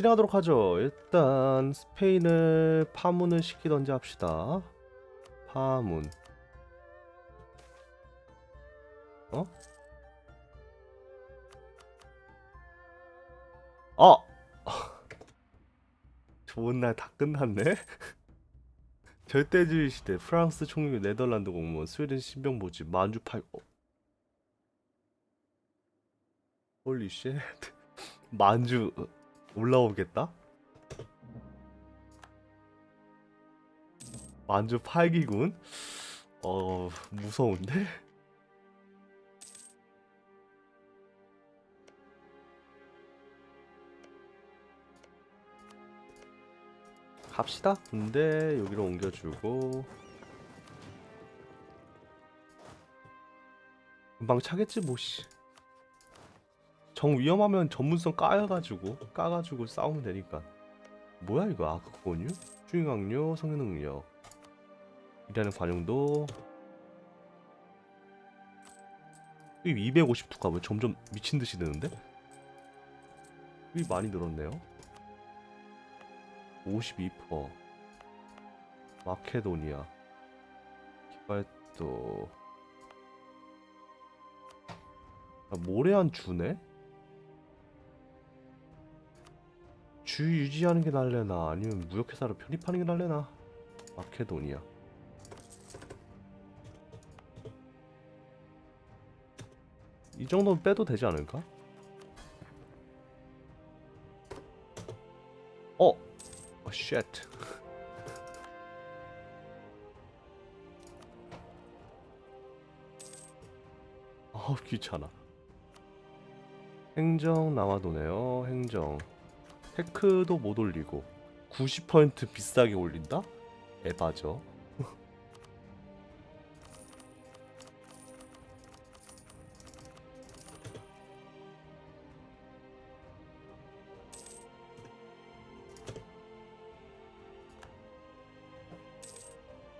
진행하도록 하죠. 일단 스페인을 파문을 시키던지 합시다. 파문. 어? 아! 좋은 날 다 끝났네. 절대주의 시대 프랑스 총리 네덜란드 공무원 스웨덴 신병 모집 만주 팔 어. 홀리 쉣 만주 어, 올라오겠다? 만주 8기군? 어 무서운데? 갑시다. 근데 여기로 옮겨주고 금방 차겠지 뭐씨. 정 위험하면 전문성 까여가지고 까가지고 싸우면 되니까. 뭐야 이거 아크곤유? 주행학료, 성능력 일하는 관용도 이 250투가 왜 점점 미친 듯이 느는데? 이 많이 늘었네요. 52% 마케도니아 기발도 아, 모래안 주네? 주 유지하는 게 날래나 아니면 무역회사로 편입하는 게 날래나 마케도니아 이 정도는 빼도 되지 않을까? 어! 어, 쉣. 아, 귀찮아. 행정 남아도네요. 행정. 테크도 못 올리고 90% 비싸게 올린다? 에바죠.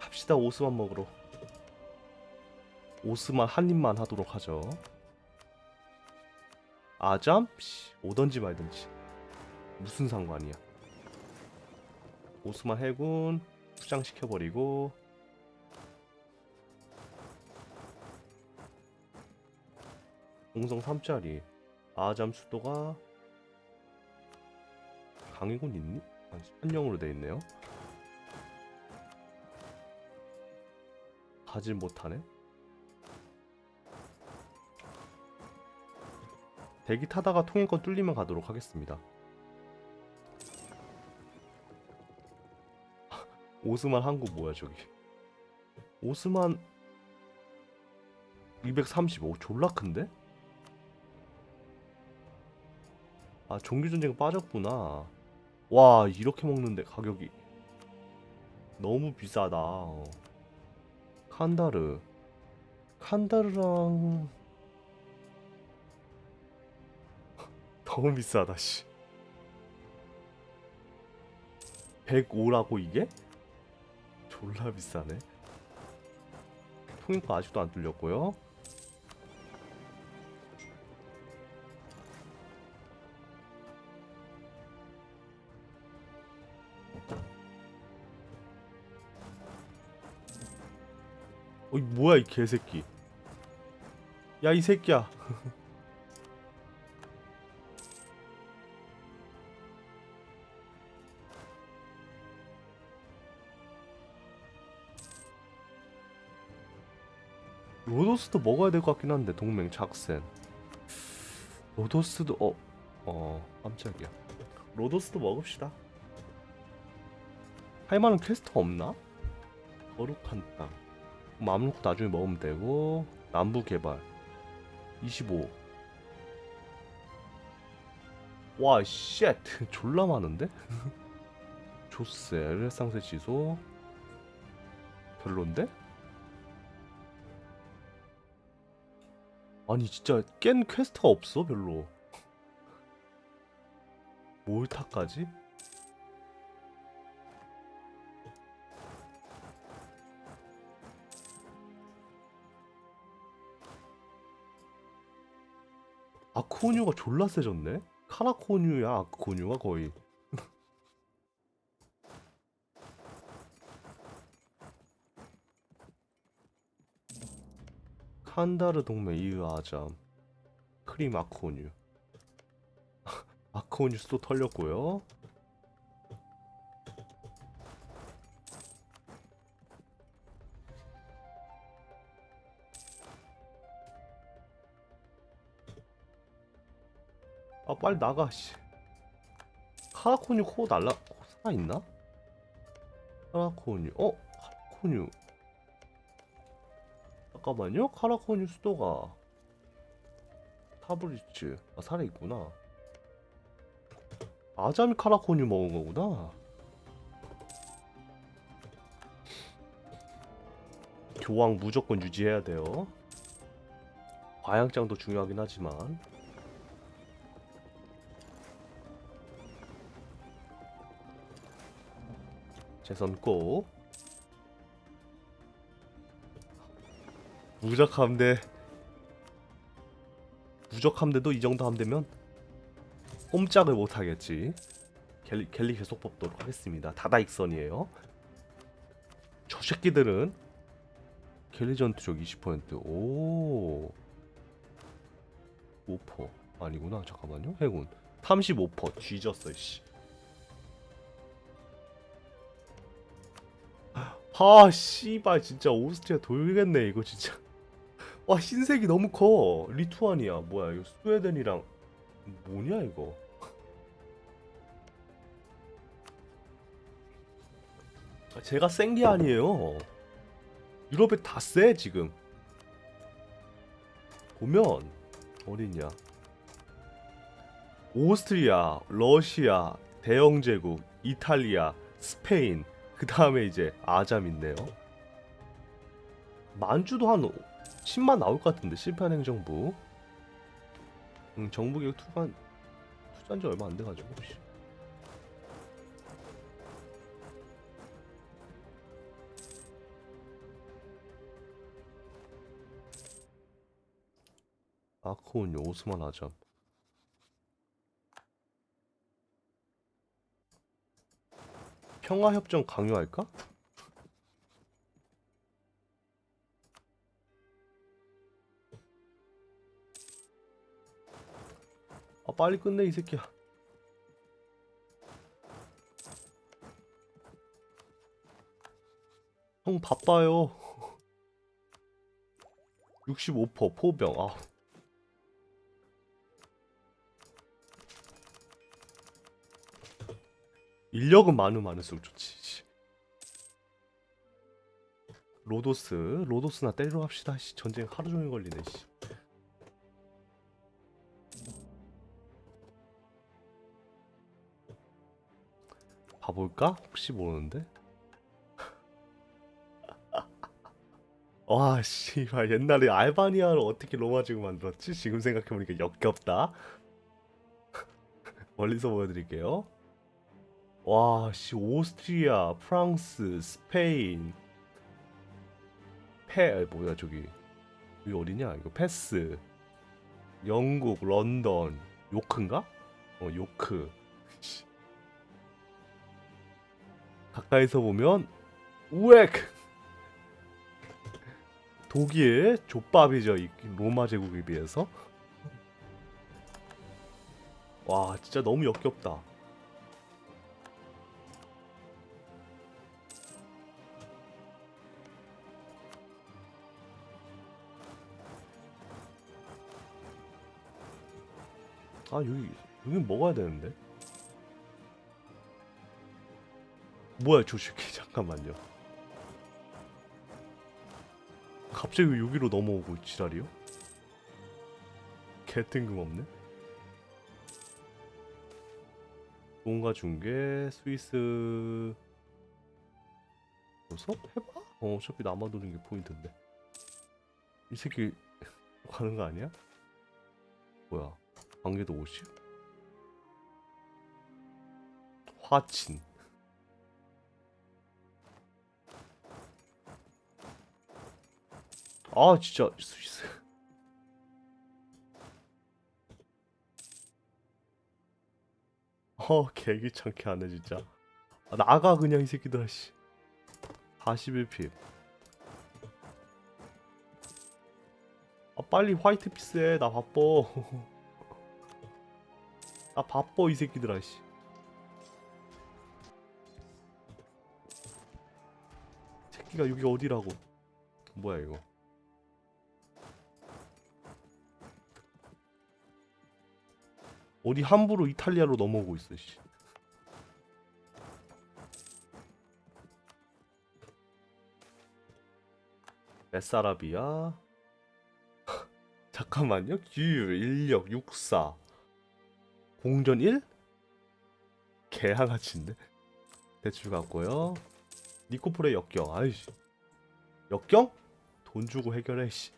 갑시다 오스만 먹으러. 오스만 한 입만 하도록 하죠. 아잠? 씨, 오던지 말던지. 무슨 상관이야. 오스만 해군 투장시켜버리고 공성 3짜리 아잠 수도가 강해군 있니? 아, 한영으로 돼 있네요. 가질 못하네. 대기 타다가 통행권 뚫리면 가도록 하겠습니다. 오스만 항구 뭐야 저기? 오스만 235 졸라 큰데? 아 종교 전쟁 빠졌구나. 와 이렇게 먹는데 가격이 너무 비싸다. 어. 칸다르 칸다르랑 너무 비싸다 씨 105라고 이게? 졸라 비싸네. 통행가 아직도 안 뚫렸고요. 어이 뭐야 이 개새끼. 야 이 새끼야 로도스도 먹어야 될 것 같긴 한데 동맹 작센 로도스도 어... 어... 깜짝이야 로도스도 먹읍시다 할만한 퀘스트 없나? 거룩한 땅 마음 놓고 나중에 먹으면 되고 남부 개발 25 와, 쉣. 졸라 많은데? 조세, 르네상스 지소. 별론데? 아니, 진짜 깬 퀘스트가 없어, 별로. 몰타까지? 아크오뉴가 졸라 세졌네? 카라코뉴야 아크오뉴가 거의 탄다르 동맹 이으 아잠. 크림 아코뉴. 아코뉴 수도 털렸고요. 아 빨리 나가 씨. 카라코뉴 코 날라 코 살아 있나? 카라코뉴. 어 카라코뉴 잠깐만요. 카라코뉴 수도가 타브리츠. 아 살아 있구나. 아자미 카라코뉴 먹은 거구나. 교황 무조건 유지해야 돼요. 과양장도 중요하긴 하지만. 재선 꼭 무적 함대 무적 함대도 이 정도 함대면 꼼짝을 못하겠지. 갤리, 갤리 계속 뽑도록 하겠습니다. 다다익선이에요. 저 새끼들은 갤리 전투력 20%오. 5% 아니구나. 잠깐만요. 해군. 35% 뒤졌어 씨. 아 씨발. 진짜 오스트리아 돌겠네 이거 진짜 와 흰색이 너무 커. 리투아니아 뭐야 이거 스웨덴이랑 뭐냐 이거? 아, 제가 센 게 아니에요. 유럽에 다 쎄 지금. 보면 어딨냐? 오스트리아 러시아 대영제국 이탈리아 스페인 그 다음에 이제 아잠 있네요. 만주도 한 10만 나올 것 같은데 실패한 행정부. 음, 정부 계획 투간 투자한 지 얼마 안 돼가지고. 씨. 아코은요 오스만 아잠. 평화협정 강요할까? 빨리 끝내 이 새끼야 형 바빠요 65% 포병 아 인력은 많으면 많을수록 좋지. 씨. 로도스, 로도스나 때리러 갑시다. 씨. 전쟁 하루 종일 걸리네. 씨. 봐볼까? 혹시 모르는데. 와, 씨발 옛날에 알바니아를 어떻게 로마 지구 만들었지? 지금 생각해보니까 역겹다. 멀리서 보여드릴게요. 와, 씨, 오스트리아, 프랑스, 스페인, 페, 뭐야, 저기. 여기 어디냐? 이거 패스. 영국, 런던, 요크인가? 어, 요크. 가까이서 보면, 우엑! 독일, 족밥이죠, 이 로마 제국에 비해서. 와, 진짜 너무 역겹다. 아 여기 여긴 먹어야 되는데 뭐야 저 새끼 잠깐만요 갑자기 왜 여기로 넘어오고 지랄이요? 개 뜬금없네 뭔가 중계 스위스 수업 해봐? 어 어차피 남아 도는 게 포인트인데 이 새끼 가는 거 아니야? 뭐야 관계도 50? 화친 아 진짜. 어 개귀찮게 하네 진짜. 아, 나가 그냥 이 새끼들아 씨. 41핍 아 빨리 화이트 피스 해 나 바빠. 나 바빠 이 새끼들아 씨. 새끼가 여기 어디라고? 뭐야 이거 어디 함부로 이탈리아로 넘어오고 있어 씨 베사라비아 잠깐만요. 규율, 인력, 육사, 공전 1? 개하나치인데? 대출 갔고요. 니코폴의 역경. 아이씨. 역경? 돈 주고 해결해, 씨.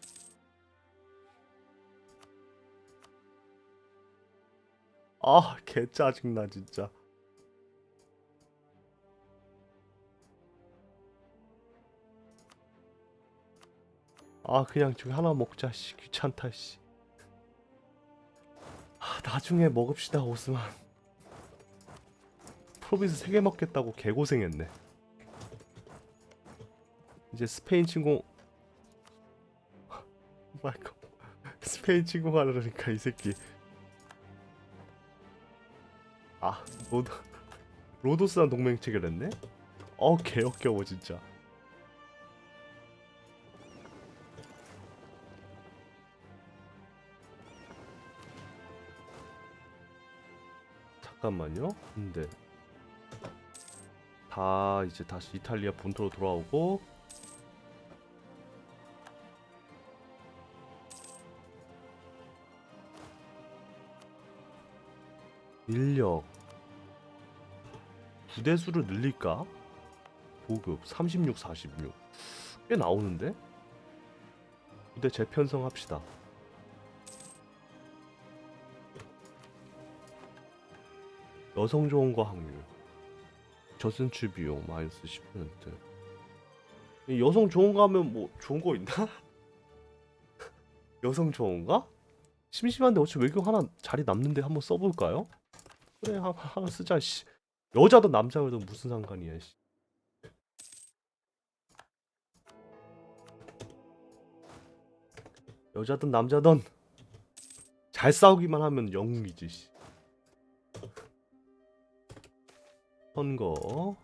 아, 개 짜증나, 진짜. 아 그냥 저기 하나 먹자 씨 귀찮다 씨. 아 나중에 먹읍시다 오스만. 프로빈스 3개 먹겠다고 개고생했네. 이제 스페인 침공 마이크 스페인 침공하려니까 이 새끼 아 로드 로도스랑 동맹 체결했네? 어 개역겨워 진짜 잠깐만요. 근데 다 이제 다시 이탈리아 본토로 돌아오고 인력 부대 수를 늘릴까? 보급 36, 46. 꽤 나오는데? 부대 재편성합시다. 여성 좋은거 확률 저순출 비용 마이너스 10%이 여성 좋은거 하면 뭐 좋은 거 있나? 여성 좋은가? 심심한데 어차피 외경 하나 자리 남는데 한번 써볼까요? 그래 하, 하나 쓰자 씨. 여자든 남자든 무슨 상관이야 씨. 여자든 남자든 잘 싸우기만 하면 영웅이지 씨. 선거.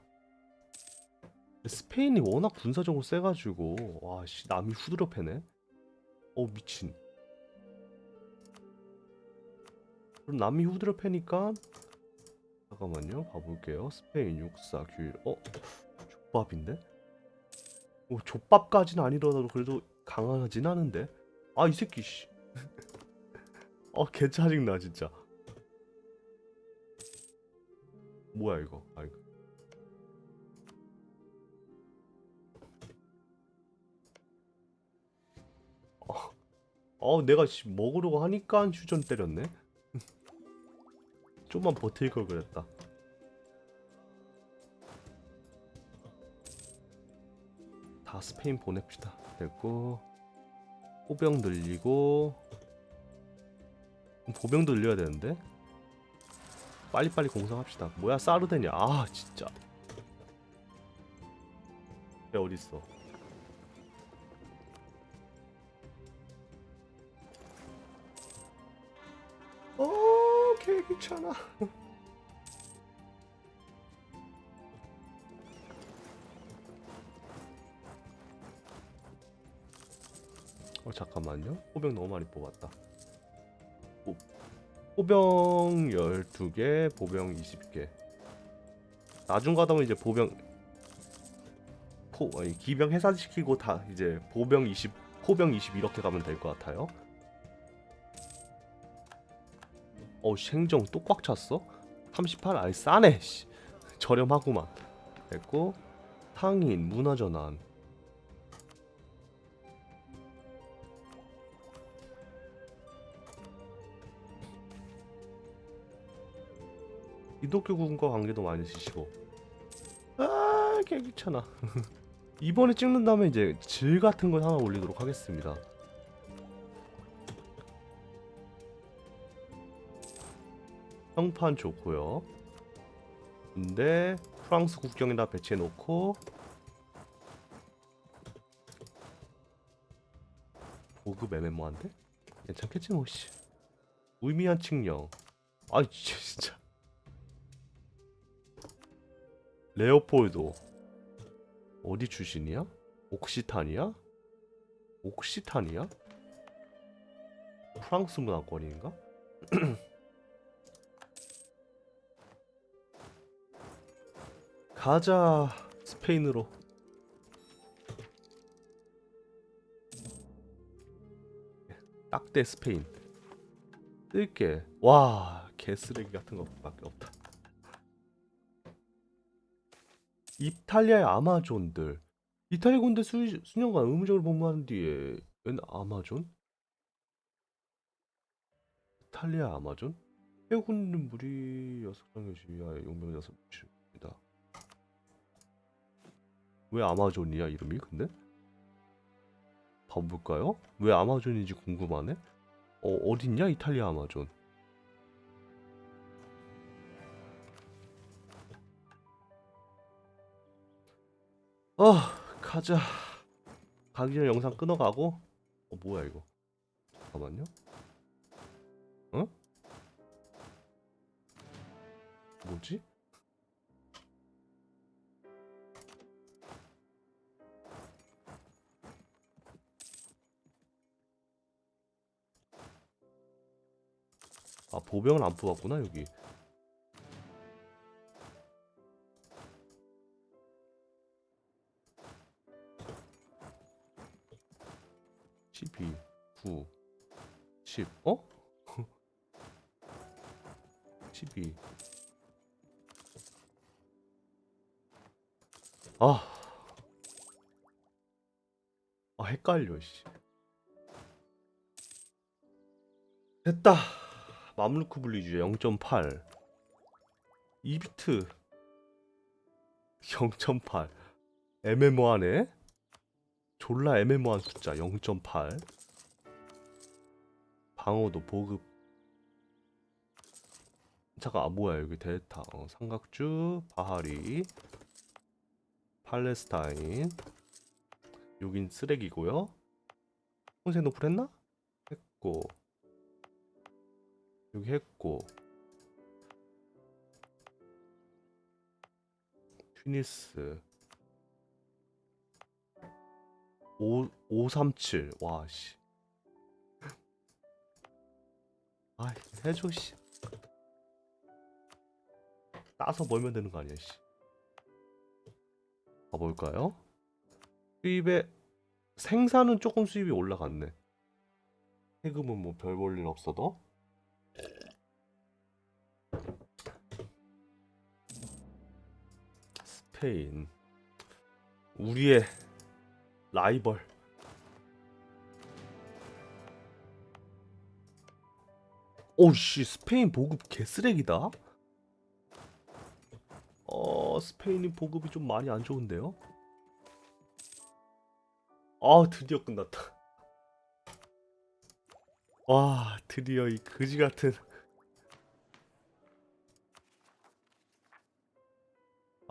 스페인이 워낙 군사적으로 세가지고 와씨 남이 후드려 패네. 어 미친. 그럼 남이 후드려 패니까 잠깐만요 가볼게요 스페인 육사 규일 어 족밥인데 뭐 족밥까지는 아니더라도 그래도 강하진 않은데 아 이 새끼 씨 어, 개 짜증나 진짜. 뭐야 이거? 아 이거. 어, 어 내가 씨 먹으려고 하니까 휴전 때렸네. 좀만 버틸 걸 그랬다. 다 스페인 보냅시다. 됐고 호병 늘리고 보병도 늘려야 되는데? 빨리빨리 공성합시다. 뭐야 사르데냐? 아 진짜. 배 어딨어 귀찮아. 어 잠깐만요. 호병 너무 많이 뽑았다. 호, 호병 12개, 보병 20개. 나중 가다 보면 이제 보병 포 아니, 기병 해산시키고 다 이제 보병 20, 포병 20 이렇게 가면 될 것 같아요. 어 생정 또 꽉 찼어? 38 아이 싸네 씨. 저렴하구만. 됐고 상인 문화전환. 기독교 군과 관계도 많이 쓰시고. 아 개 귀찮아. 이번에 찍는 다음에 이제 질 같은 거 하나 올리도록 하겠습니다 형판 좋고요. 근데 프랑스 국경에다 배치해 놓고 보급 애매모한데? 괜찮겠지 뭐씨 무의미한 측령 아이 진짜 레오폴도 어디 출신이야? 옥시탄이야? 옥시탄이야? 프랑스 문화권인가? 가자 스페인으로 딱대 스페인 뜰게 와 개쓰레기 같은 것밖에 없다 이탈리아의 아마존들 이탈리아 군대 수, 수년간 의무적으로 복무한 뒤에 웬 아마존? 이탈리아 아마존? 해군 무리 여섯 장의 지휘하에 용병 여섯 명입니다. 왜 아마존이야 이름이 근데? 봐볼까요? 왜 아마존인지 궁금하네. 어 어딨냐 이탈리아 아마존? 아 가자. 가기 전에 영상 끊어가고. 어 뭐야 이거? 잠깐만요. 어? 뭐지? 아 보병을 안 뽑았구나 여기. 십이, 구, 십. 어? 12 아. 아 헷갈려 씨. 됐다. 맘루크 분리주의 0.8 2비트. 0.8 애매모하네 졸라 애매모한 숫자 0.8 방어도 보급. 잠깐 아 뭐야 여기 데이터. 어, 삼각주 바하리. 팔레스타인. 여긴 쓰레기고요. 혼세 노플 했나? 했고 여기 했고 튜니스. 5 537 와씨. 아 해줘 씨. 따서 멀면 되는 거 아니야 씨. 봐볼까요? 수입에 생산은 조금 수입이 올라갔네. 세금은 뭐 별 볼일 없어도 스페인 우리의 라이벌. 오씨 스페인 보급 개쓰레기다? 어 스페인이 보급이 좀 많이 안 좋은데요? 아 드디어 끝났다. 와 드디어 이 그지 같은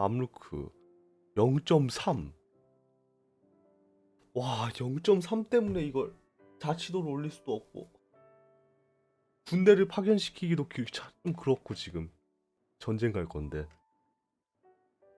암루크 0.3 와, 0.3 때문에 이걸 자치도를 올릴 수도 없고. 군대를 파견시키기도 귀찮 좀 그렇고 지금 전쟁 갈 건데